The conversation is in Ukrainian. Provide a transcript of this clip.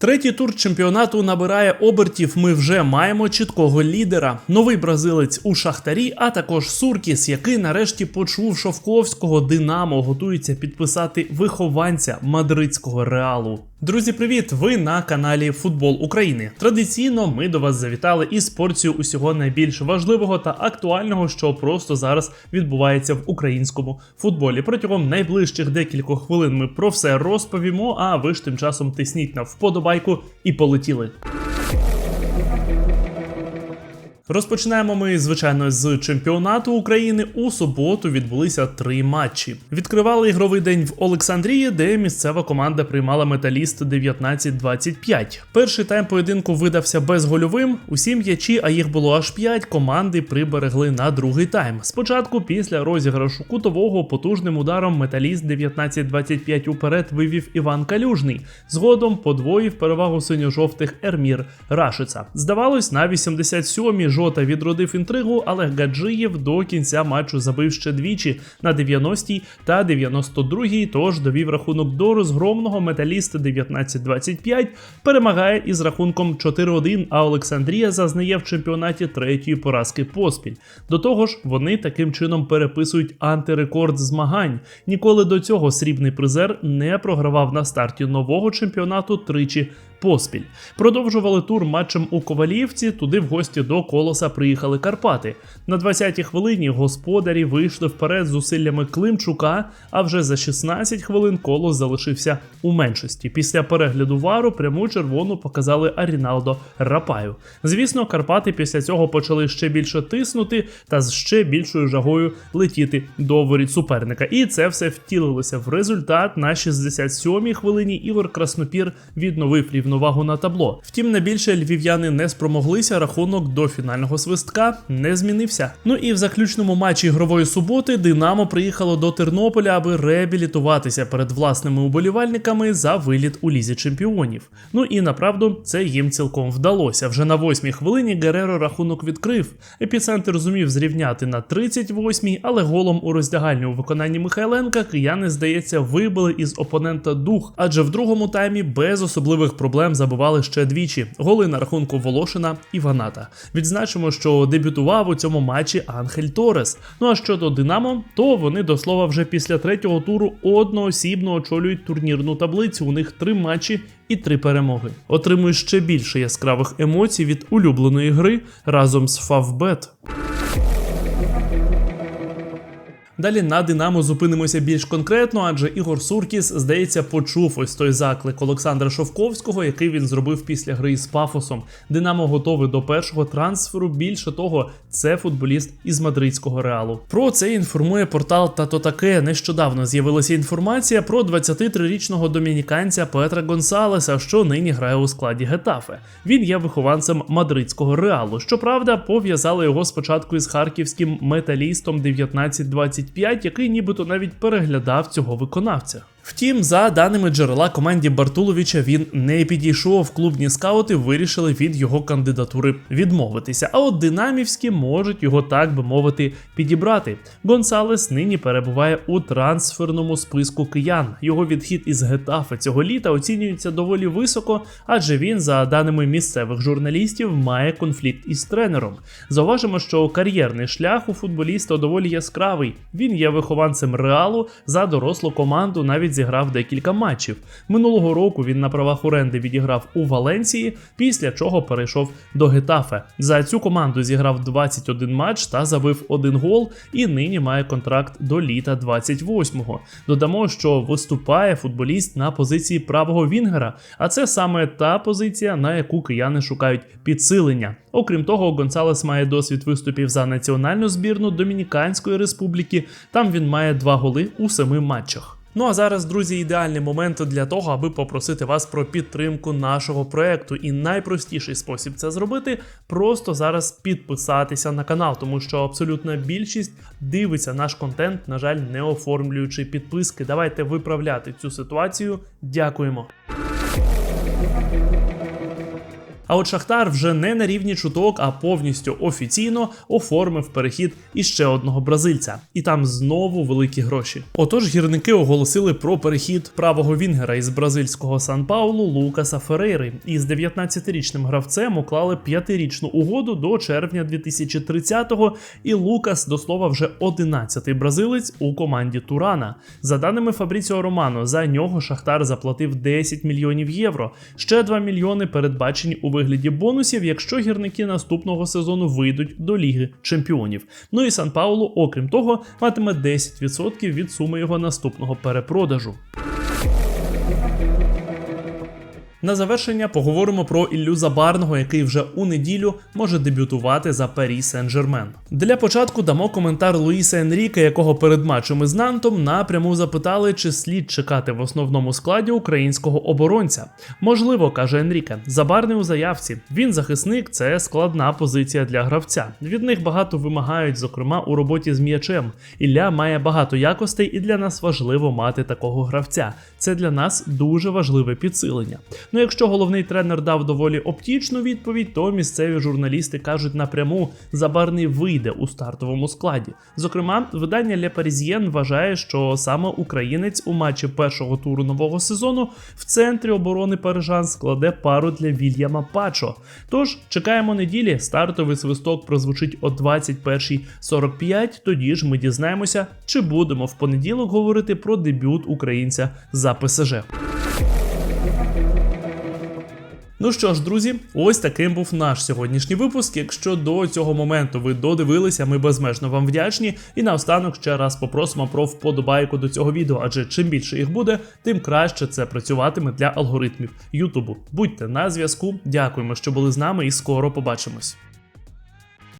Третій тур чемпіонату набирає обертів. Ми вже маємо чіткого лідера. Новий бразилець у Шахтарі, а також Суркіс, який нарешті почув Шовковського Динамо, готується підписати вихованця мадридського реалу. Друзі, привіт! Ви на каналі Футбол України. Традиційно ми до вас завітали із порцією усього найбільш важливого та актуального, що просто зараз відбувається в українському футболі. Протягом найближчих декількох хвилин ми про все розповімо. А ви ж тим часом тисніть на вподобайку і полетіли. Розпочинаємо ми, звичайно, з чемпіонату України. У суботу відбулися три матчі. Відкривали ігровий день в Олександрії, де місцева команда приймала металіст 19-25. Перший тайм поєдинку видався безгольовим. Усі м'ячі, а їх було аж 5, команди приберегли на другий тайм. Спочатку, після розіграшу кутового, потужним ударом металіст 19-25 уперед вивів Іван Калюжний. Згодом подвоїв перевагу синьо-жовтих Ермір Рашица. Здавалось, на 87-й Жота відродив інтригу, але Гаджиєв до кінця матчу забив ще двічі на 90-й та 92-й, тож довів рахунок до розгромного металіста 19-25, перемагає із рахунком 4-1, а Олександрія зазнає в чемпіонаті третьої поразки поспіль. До того ж, вони таким чином переписують антирекорд змагань. Ніколи до цього срібний призер не програвав на старті нового чемпіонату тричі поспіль. Продовжували тур матчем у Ковалівці. Туди в гості до колоса приїхали Карпати. На 20-й хвилині господарі вийшли вперед з зусиллями Климчука. А вже за 16 хвилин колос залишився у меншості. Після перегляду вару пряму червону показали Аріналдо Рапаю. Звісно, Карпати після цього почали ще більше тиснути та з ще більшою жагою летіти до воріт суперника. І це все втілилося в результат. На 67-й хвилині Ігор Краснопір відновив рівновагу на табло. Втім, на більше львів'яни не спромоглися. Рахунок до фінального свистка не змінився. Ну і в заключному матчі ігрової суботи Динамо приїхало до Тернополя, аби реабілітуватися перед власними уболівальниками за виліт у лізі чемпіонів. Ну і направду це їм цілком вдалося. Вже на восьмій хвилині Гереро рахунок відкрив. Епіцентр зумів зрівняти на 38-й, але голом у роздягальні у виконанні Михайленка кияни, здається, вибили із опонента дух, адже в другому таймі без особливих проблем забивали ще двічі. Голи на рахунку Волошина і Ваната. Відзначимо, що дебютував у цьому матчі Анхель Торес. Ну а щодо Динамо, то вони до слова вже після третього туру одноосібно очолюють турнірну таблицю. У них три матчі і три перемоги. Отримують ще більше яскравих емоцій від улюбленої гри разом з Фавбет. Далі на Динамо зупинимося більш конкретно, адже Ігор Суркіс, здається, почув ось той заклик Олександра Шовковського, який він зробив після гри з Пафосом. Динамо готовий до першого трансферу. Більше того, це футболіст із мадридського реалу. Про це інформує портал Тато Таке. Нещодавно з'явилася інформація про 23-річного домініканця Петра Гонсалеса, що нині грає у складі Гетафе. Він є вихованцем мадридського реалу. Щоправда, пов'язали його спочатку із харківським металістом 1920 25, який нібито навіть переглядав цього виконавця. Втім, за даними джерела команді Бартуловича, він не підійшов. Клубні скаути вирішили від його кандидатури відмовитися. А от динамівські можуть його так би мовити підібрати. Гонсалес нині перебуває у трансферному списку киян. Його відхід із Гетафе цього літа оцінюється доволі високо, адже він, за даними місцевих журналістів, має конфлікт із тренером. Зауважимо, що кар'єрний шлях у футболіста доволі яскравий. Він є вихованцем реалу за дорослу команду, навіть зіграв декілька матчів. Минулого року він на правах оренди відіграв у Валенції, після чого перейшов до Гетафе. За цю команду зіграв 21 матч та забив один гол, і нині має контракт до літа 28-го. Додамо, що виступає футболіст на позиції правого Вінгера, а це саме та позиція, на яку кияни шукають підсилення. Окрім того, Гонсалес має досвід виступів за національну збірну Домініканської республіки. Там він має два голи у семи матчах. Ну а зараз, друзі, ідеальний момент для того, аби попросити вас про підтримку нашого проекту. І найпростіший спосіб це зробити просто зараз підписатися на канал, тому що абсолютна більшість дивиться наш контент, на жаль, не оформлюючи підписки. Давайте виправляти цю ситуацію. Дякуємо. А от Шахтар вже не на рівні чуток, а повністю офіційно оформив перехід іще одного бразильця, і там знову великі гроші. Отож, гірники оголосили про перехід правого вінгера із бразильського Сан Паулу Лукаса Ферейри. І з 19-річним гравцем уклали п'ятирічну угоду до червня 2030-го. І Лукас до слова вже 11-й бразилець у команді Турана. За даними Фабріціо Романо, за нього Шахтар заплатив 10 мільйонів євро. Ще 2 мільйони передбачені у вигляді бонусів, якщо гірники наступного сезону вийдуть до Ліги Чемпіонів. Ну і Сан Паулу, окрім того, матиме 10% від суми його наступного перепродажу. На завершення поговоримо про Іллю Забарного, який вже у неділю може дебютувати за Парі Сен-Жермен. Для початку дамо коментар Луїса Енріка, якого перед матчем із Нантом напряму запитали, чи слід чекати в основному складі українського оборонця. Можливо, каже Енріке. Забарний у заявці. Він захисник, це складна позиція для гравця. Від них багато вимагають, зокрема у роботі з м'ячем. Ілля має багато якостей, і для нас важливо мати такого гравця. Це для нас дуже важливе підсилення. Ну, якщо головний тренер дав доволі оптічну відповідь, то місцеві журналісти кажуть напряму, Забарний вийде у стартовому складі. Зокрема, видання Le Parisien вважає, що саме українець у матчі першого туру нового сезону в центрі оборони парижан складе пару для Вільяма Пачо. Тож чекаємо неділі. Стартовий свисток прозвучить о 21.45. Тоді ж ми дізнаємося, чи будемо в понеділок говорити про дебют українця за ПСЖ. Ну що ж, друзі, ось таким був наш сьогоднішній випуск. Якщо до цього моменту ви додивилися, ми безмежно вам вдячні. І наостанок ще раз попросимо про вподобайку до цього відео, адже чим більше їх буде, тим краще це працюватиме для алгоритмів Ютубу. Будьте на зв'язку. Дякуємо, що були з нами, і скоро побачимось.